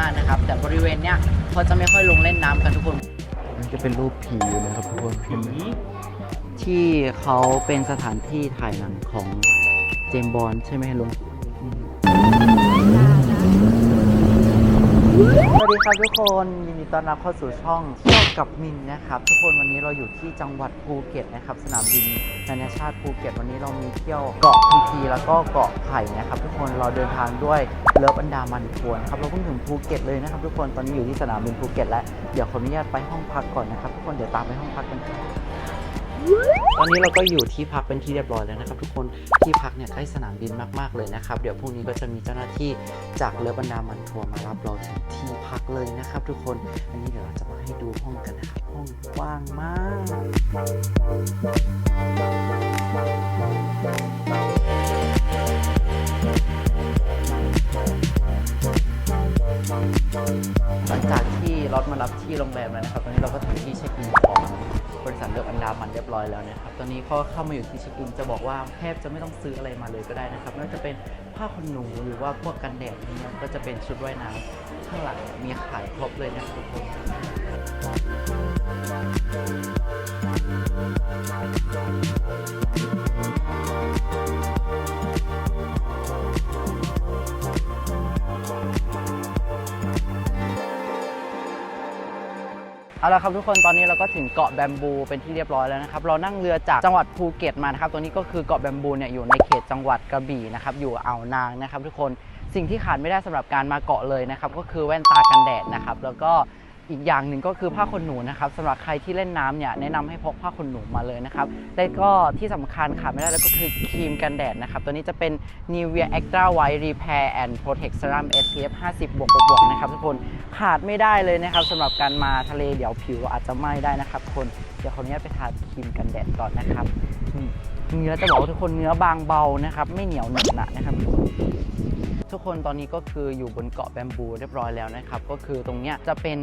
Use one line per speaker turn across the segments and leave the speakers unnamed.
มากๆนะครับ แต่บริเวณเนี้ยเขาจะไม่ค่อยลงเล่นน้ำกันทุกคน
มันจะเป็นรูปผีอยู่นะครับทุกคนเห็นไหม
ที่เขาเป็นสถานที่ถ่ายหนังของเจมส์บอลใช่ไหมลุง สวัสดีครับทุกคนยินดีต้อนรับเข้าสู่ช่องเที่ยวกับมินนะครับ ทุกคนวันนี้เราอยู่ที่จังหวัดภูเก็ตนะครับ สนามบินนานาชาติภูเก็ตวันนี้เรามีเที่ยวเกาะพีพีแล้วก็เกาะไผ่นะครับ ทุกคนเราเดินทางด้วยเลิฟอันดามันทัวร์นะครับเราเพิ่งถึงภูเก็ตเลยนะครับ ทุกคนตอนนี้อยู่ที่สนามบินภูเก็ตแล้วเดี๋ยวขออนุญาตไปห้องพักก่อนนะครับ ทุกคนเดี๋ยวตามไปห้องพักกันครับ ตอนนี้เราก็อยู่ที่พักเป็นที่เรียบร้อยแล้วนะครับ ทุกคนที่พักเนี่ยใกล้สนามบินมากๆเลยนะครับ เดี๋ยวพรุ่งนี้ก็จะมีเจ้าหน้าที่จากเรือบรรดามันทัวร์มารับเราถึงที่พักเลยนะครับ ทุกคนอันนี้เดี๋ยวเราจะมาให้ดูห้องกันนะครับห้องกว้างมากหลังจากที่รถมารับที่โรงแรมแล้วนะครับ ตอนนี้เราก็ถึงที่เช็คอิน มันเรียบร้อยแล้วนะครับ ตอนนี้พอเข้ามาอยู่ที่เช็คอินจะบอกว่าแทบจะไม่ต้องซื้ออะไรมาเลยก็ได้นะครับไม่ว่าจะเป็นผ้าขนหนูหรือว่าพวกกันแดดนี่ก็จะเป็นชุดว่ายน้ำข้างหลังมีขายครบเลยนะครับทุกคน เอาละครับทุกคนตอนนี้เราก็ถึงเกาะแบมบูเป็นที่เรียบร้อยแล้วนะครับเรานั่งเรือจากจังหวัดภูเก็ตมานะครับตัวนี้ก็คือเกาะแบมบูเนี่ยอยู่ในเขตจังหวัดกระบี่นะครับอยู่อ่าวนางนะครับ ทุกคนสิ่งที่ขาดไม่ได้สำหรับการมาเกาะเลยนะครับก็คือแว่นตากันแดดนะครับแล้วก็ อีกอย่างหนึ่งก็คือผ้าขนหนูนะครับสำหรับใครที่เล่นน้ำเนี่ยแนะนำให้พกผ้าขนหนูมาเลยนะครับและก็ที่สำคัญขาดไม่ได้แล้วก็คือครีมกันแดดนะครับ ตัวนี้จะเป็น Nivea Extra White Repair and Protect Serum SPF 50บวกบวกนะครับทุกคนขาดไม่ได้เลยนะครับสำหรับการมาทะเลเดี๋ยวผิวอาจจะไหม้ได้นะครับทุกคนเดี๋ยวขออนุญาตไปทาครีมกันแดดก่อนนะครับเนื้อจะบอกทุกคนเนื้อบางเบานะครับ ไม่เหนียวหนึบหนะนะครับทุกคน ทุกคนตอนนี้ก็คืออยู่บนเกาะแบมบูเรียบร้อยแล้วนะครับ ก็คือตรงเนี้ยจะเป็น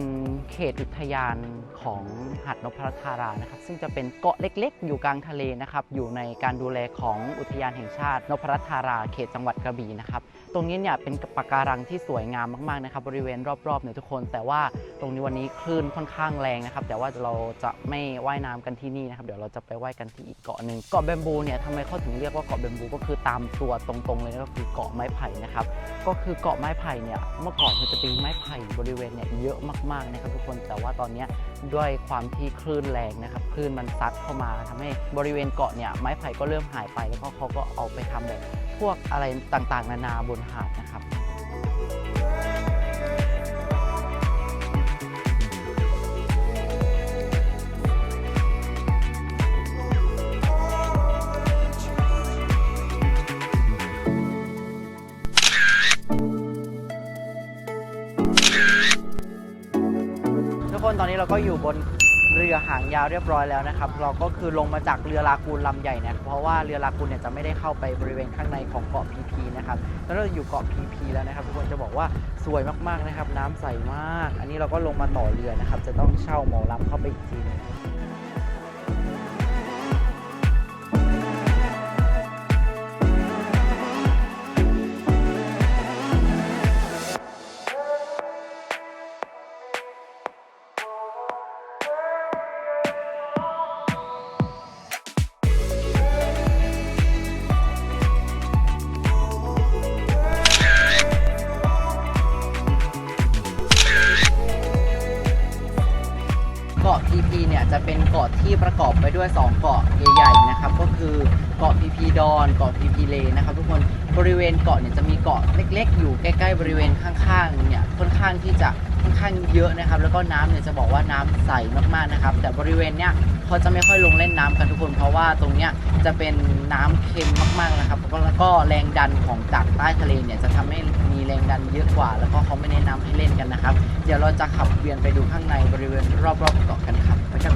เขตอุทยานของหาดนพรัตธารานะครับ ซึ่งจะเป็นเกาะเล็กๆ อยู่กลางทะเลนะครับ อยู่ในการดูแลของอุทยานแห่งชาตินพรัตธาราเขตจังหวัดกระบี่นะครับ ตรงนี้เนี่ยเป็นปะการังที่สวยงามมากๆนะครับ บริเวณรอบๆเนี่ยทุกคน แต่ว่าตรงนี้วันนี้คลื่นค่อนข้างแรงนะครับ แต่ว่าเราจะไม่ว่ายน้ำกันที่นี่นะครับ เดี๋ยวเราจะไปว่ายกันที่อีกเกาะหนึ่งเกาะแบมบูเนี่ยทำไมเขาถึงเรียกว่าเกาะแบมบูก็คือตามตัวตรงๆเลยก็คือเกาะไม้ไผ่นะครับก็คือเกาะไม้ไผ่เนี่ยเมื่อก่อนมันจะเป็นไม้ไผ่บริเวณเนี่ยเยอะมากๆนะครับทุกคนแต่ว่าตอนนี้ด้วยความที่คลื่นแรงนะครับคลื่นมันซัดเข้ามาทำให้บริเวณเกาะเนี่ยไม้ไผ่ก็เริ่มหายไปแล้วก็เขาก็เอาไปทำแบบพวกอะไรต่างๆ นานาบนหาดนะครับ นตอนนี้เราก็อยู่บนเรือหางยาวเรียบร้อยแล้วนะครับ เราก็คือลงมาจากเรือลากูนลำใหญ่เนี่ยเพราะว่าเรือลากูนเนี่ยจะไม่ได้เข้าไปบริเวณข้างในของเกาะพีพีนะครับแล้วเราอยู่เกาะพีพีแล้วนะครับทุกคนจะบอกว่าสวยมากๆนะครับ น้ำใสมาก อันนี้เราก็ลงมาต่อเรือนะครับ จะต้องเช่าหมอลำเข้าไปอีกทีนึง จะเป็นเกาะที่ประกอบไปด้วย 2 เกาะใหญ่ๆนะครับ ก็คือเกาะพีพีดอนเกาะพีพีเลนะครับ ทุกคนบริเวณเกาะเนี่ยจะมีเกาะเล็ก ๆ อยู่ใกล้ๆบริเวณข้างๆเนี่ยค่อนข้างที่จะค่อนข้างเยอะนะครับ แล้วก็น้ำเนี่ยจะบอกว่าน้ำใสมากๆนะครับ แต่บริเวณเนี้ยเขาจะไม่ค่อยลงเล่นน้ำกันทุกคนเพราะว่าตรงเนี้ยจะเป็นน้ำเค็มมากๆนะครับแล้วก็แรงดันของจากใต้ทะเลเนี่ยจะทำให้มี แรงดันเยอะกว่า แล้วก็เขาไม่แนะนำให้เล่นกันนะครับ เดี๋ยวเราจะขับเวียนไปดูข้างในบริเวณรอบๆเกาะกันครับไปกัน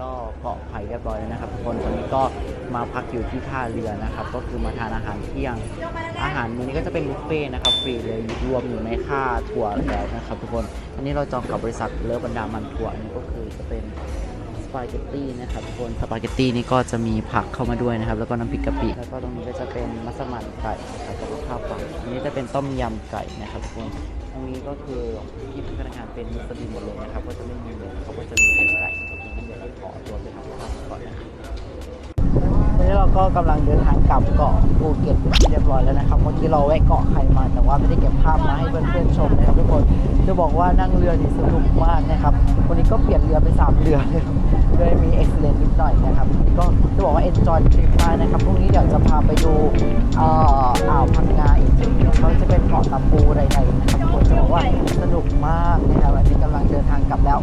ก็เกาะไผ่เรียบร้อยแล้วนะครับทุกคนตอนนี้ก็มาพักอยู่ที่ท่าเรือนะครับ ก็คือมาทานอาหารเที่ยง อาหารมื้อนี้ก็จะเป็นบุฟเฟ่ต์นะครับฟรีเลยรวมอยู่ในค่าทัวร์แล้วนะครับทุกคนอันนี้เราจองกับบริษัทเลิฟบรรดามันทัวร์อันนี้ก็คือจะเป็นสปาเกตตี้นะครับทุกคนสปาเกตตี้นี่ก็จะมีผักเข้ามาด้วยนะครับ แล้วก็น้ำพริกกะปิแล้วก็ตรงนี้ก็จะเป็นมัสมั่นไก่นะครับแล้วก็ข้าวเปล่าอันนี้จะเป็นต้มยำไก่นะครับทุกคนตรงนี้ก็คือที่พนักงานเป็นมุสลิมหมดเลยนะครับ ก็จะไม่มีเลยเขาก็จะมีเป็นไก่ ขอตัวไปทำข้าวก่อนนะครับตอนนี้เราก็กำลังเดินทางกลับเกาะภูเก็ตเรียบร้อยแล้วนะครับ เมื่อกี้เราแวะเกาะไข่มา แต่ว่าไม่ได้เก็บภาพมาให้เพื่อนๆชมนะครับทุกคน จะบอกว่านั่งเรือนี่สนุกมากนะครับ วันนี้ก็เปลี่ยนเรือไปสามเรือเลยเลยมีเอ็กซ์เลนนิดหน่อยนะครับ ก็จะบอกว่าเอนจอยทริปมากนะครับ พรุ่งนี้เดี๋ยวจะพาไปดูเอ่ออ่าวพังงาอีกทีเขาจะเป็นเกาะตะปูใดๆนะครับทุกคนจะบอกว่าสนุกมากนะครับอันนี้กำลังเดินทางกลับแล้ว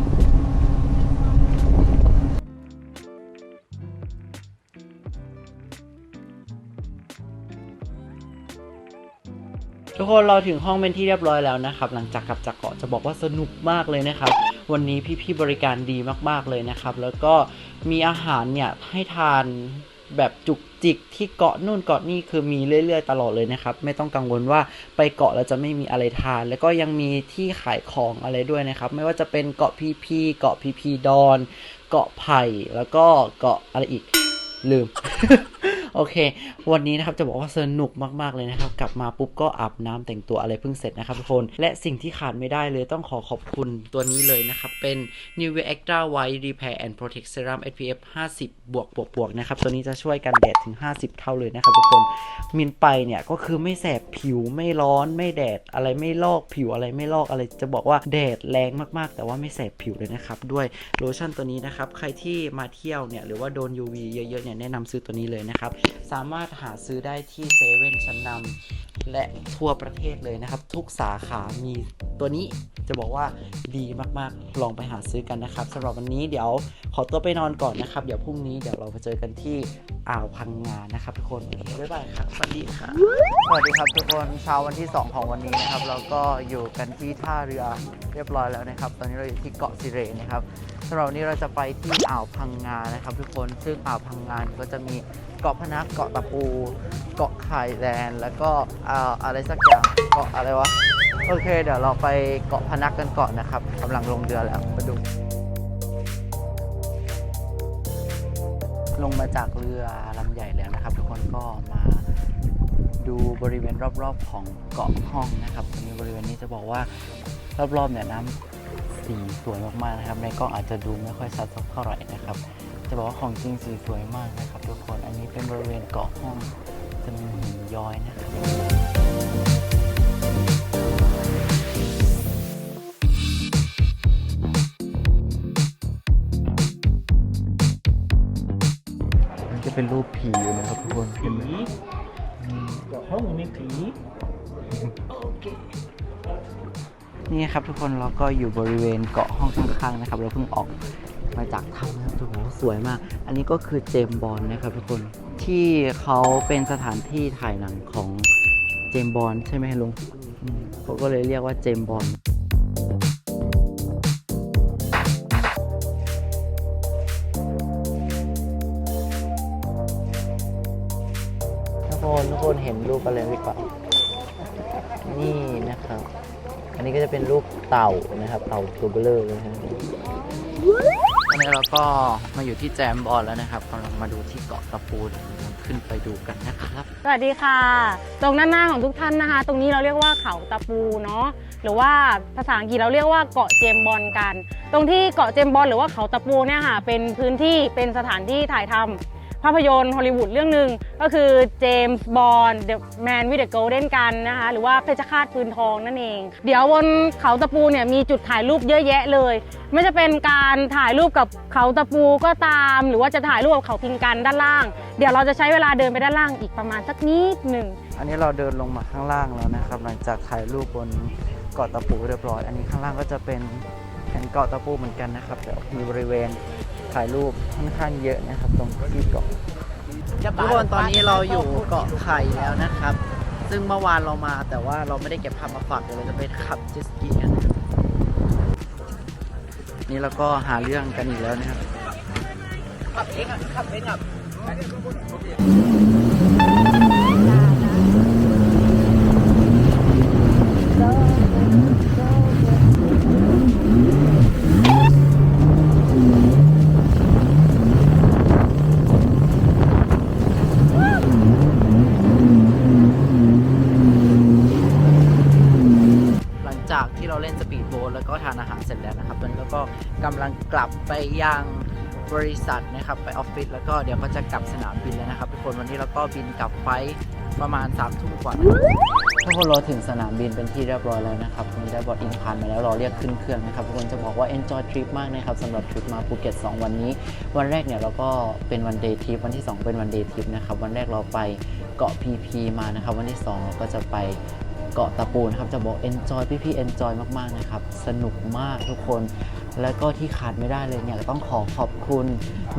ทุกคนเราถึงห้องเป็นที่เรียบร้อยแล้วนะครับ หลังจากกลับจากเกาะจะบอกว่าสนุกมากเลยนะครับ วันนี้พี่ๆบริการดีมากๆเลยนะครับ แล้วก็มีอาหารเนี่ยให้ทานแบบจุกจิกที่เกาะนู่นเกาะนี่คือมีเรื่อย ๆ ตลอดเลยนะครับ ไม่ต้องกังวลว่าไปเกาะแล้วจะไม่มีอะไรทาน แล้วก็ยังมีที่ขายของอะไรด้วยนะครับ ไม่ว่าจะเป็นเกาะพีพีเกาะพีพีดอน เกาะไผ่แล้วก็เกาะอะไรอีกลืม โอเค วันนี้นะครับจะบอกว่าสนุกมากๆเลยนะครับ กลับมาปุ๊บก็อาบน้ำแต่งตัวอะไรเพิ่งเสร็จนะครับทุกคน และสิ่งที่ขาดไม่ได้เลยต้องขอขอบคุณตัวนี้เลยนะครับ เป็น New Extra White Repair and Protect Serum SPF 50 บวกบวกบวกนะครับ ตัวนี้จะช่วยกันแดดถึง 50 เท่าเลยนะครับทุกคน มินไปเนี่ยก็คือไม่แสบผิวไม่ร้อนไม่แดดอะไรไม่ลอกผิวอะไรไม่ลอกอะไรจะบอกว่าแดดแรงมากๆ แต่ว่าไม่แสบผิวเลยนะครับ ด้วยโลชั่นตัวนี้นะครับ ใครที่มาเที่ยวเนี่ยหรือว่าโดน UV เยอะๆเนี่ยแนะนำซื้อตัวนี้เลยนะครับสามารถหาซื้อได้ที่เซเว่นชั้นนำและทั่วประเทศเลยนะครับ ทุกสาขามีตัวนี้จะบอกว่าดีมากๆ ลองไปหาซื้อกันนะครับสำหรับวันนี้เดี๋ยวขอตัวไปนอนก่อนนะครับ เดี๋ยวพรุ่งนี้เดี๋ยวเราไปเจอกันที่อ่าวพังงานะครับทุกคนบ๊ายบายครับสวัสดีค่ะสวัสดีครับทุกคนเช้าวันที่ 2 ของวันนี้นะครับเราก็อยู่กันที่ท่าเรือเรียบร้อยแล้วนะครับ ตอนนี้เราอยู่ที่เกาะสิเรนะครับสำหรับวันนี้เราจะไปที่อ่าวพังงานะครับ ทุกคนซึ่งอ่าวพังงาก็จะมี เกาะพนักเกาะตะปู เกาะไข่แลนด์แล้วก็อ่าอะไรสักอย่างเกาะอะไรวะโอเค เดี๋ยวเราไปเกาะพนักกันก่อนนะครับกำลังลงเรือแล้วมาดู ลงมาจากเรือลำใหญ่แล้วนะครับ ทุกคนก็มาดูบริเวณรอบๆของเกาะห้องนะครับตรงนี้บริเวณนี้จะบอกว่ารอบๆเนี่ยน้ำสีสวยมากๆนะครับในกล้องอาจจะดูไม่ค่อยชัดสักเท่าไหร่นะครับ จะบอกว่าของจริงสีสวยมากนะครับทุกคน อันนี้เป็นบริเวณเกาะห้องจะมีหินย้อยนะครับ
จะเป็นรูปผีอยู่นะครับทุกคนเห็นไหม
เกาะห้องมีผี
นี่ครับทุกคนเราก็อยู่บริเวณเกาะห้องข้างๆนะครับ เราเพิ่งออก มาจากถ้ำนะครับโอ้โหสวยมาก อันนี้ก็คือเจมบอลนะครับทุกคนที่เขาเป็นสถานที่ถ่ายหนังของเจมบอลใช่ไหมลุงเขาก็เลยเรียกว่าเจมบอลทุกคนทุกคนเห็นรูปอะไรหรือเปล่านี่นะครับ อันนี้ก็จะเป็นรูปเต่านะครับ เต่าตัวเบลอเลยนะต อนนี้เราก็มาอยู่ที่แจมบอลแล้วนะครับกำลังมาดูที่เกาะตะปูเดี๋ยวขึ้นไปดูกันนะครับ
สวัสดีค่ะ ตรงด้านหน้าของทุกท่านนะคะ ตรงนี้เราเรียกว่าเขาตะปูเนาะหรือว่าภาษาอังกฤษเราเรียกว่าเกาะเจมส์บอลกัน ตรงที่เกาะเจมส์บอลหรือว่าเขาตะปูเนี่ยค่ะเป็นพื้นที่เป็นสถานที่ถ่ายทำ ภาพยนตร์ฮอลลีวูดเรื่องหนึ่งก็คือเจมส์บอล The Man with the Golden Gun นะคะหรือว่าเพชฌฆาตปืนทองนั่นเอง เดี๋ยวบนเขาตะปูเนี่ยมีจุดถ่ายรูปเยอะแยะเลย ไม่จะเป็นการถ่ายรูปกับเขาตะปูก็ตาม หรือว่าจะถ่ายรูปกับเขาพิงกันด้านล่าง เดี๋ยวเราจะใช้เวลาเดินไปด้านล่างอีกประมาณสักนิดหนึ่ง
อันนี้เราเดินลงมาข้างล่างแล้วนะครับ หลังจากถ่ายรูปบนเกาะตะปูเรียบร้อย อันนี้ข้างล่างก็จะเป็น เกาะตะปูเหมือนกันนะครับ แต่มีบริเวณถ่ายรูปค่อนข้างเยอะนะครับ ตรงที่เกาะทุกคนตอนนี้เราอยู่เกาะไข่แล้วนะครับ ซึ่งเมื่อวานเรามาแต่ว่าเราไม่ได้เก็บภาพมาฝากเดี๋ยวเราจะไปขับเจ็ตสกีกันนี่เราก็หาเรื่องกันอีกแล้วนะครับขับเองอะขับเองอะ ก็กำลังกลับไปยังบริษัทนะครับไปออฟฟิศแล้วก็เดี๋ยวก็จะกลับสนามบินแล้วนะครับทุกคนวันนี้เราก็บินกลับไฟประมาณ3ามทุ่มกว่าทุกคนเราถึงสนามบินเป็นที่เรียบร้อยแล้วนะครับมีได้บอดอินพันมาแล้วรอเรียกขึ้นเครื่องนะครับทุกคนจะบอกว่า enjoy trip มากนะครับสำหรับทริปมาภูเก็ต2 วันนี้ วันแรกเนี่ยเราก็เป็นวันเดย์ทริปวันที่ 2 เป็นวันเดย์ทริปนะครับวันแรกเราไปเกาะพีพีมานะครับวันที่2เราก็จะไปเกาะตะปูนะครับจะบอก enjoy พี่พี่ enjoy มากๆนะครับสนุกมากทุกคน แล้วก็ที่ขาดไม่ได้เลยเนี่ยต้องขอขอบคุณ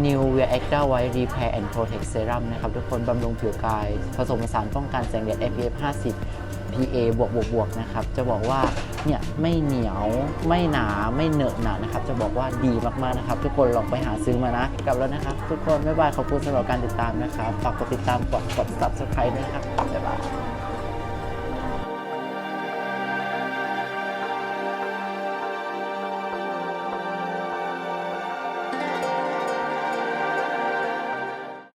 New Wear Acta White Repair and Protect Serum นะครับ ทุกคนบำรุงผิวกาย ผสมผสานป้องกันแสงแดด SPF 50 PA บวกบวกบวกนะครับ จะบอกว่าเนี่ยไม่เหนียวไม่หนาไม่เหนอะหนะนะครับ จะบอกว่าดีมากๆนะครับ ทุกคนลองไปหาซื้อมานะกลับแล้วนะครับ ทุกคนบ๊ายบายขอบคุณสำหรับการติดตามนะครับฝากกดติดตามกดกด subscribe ด้วยนะครับบ๊ายบาย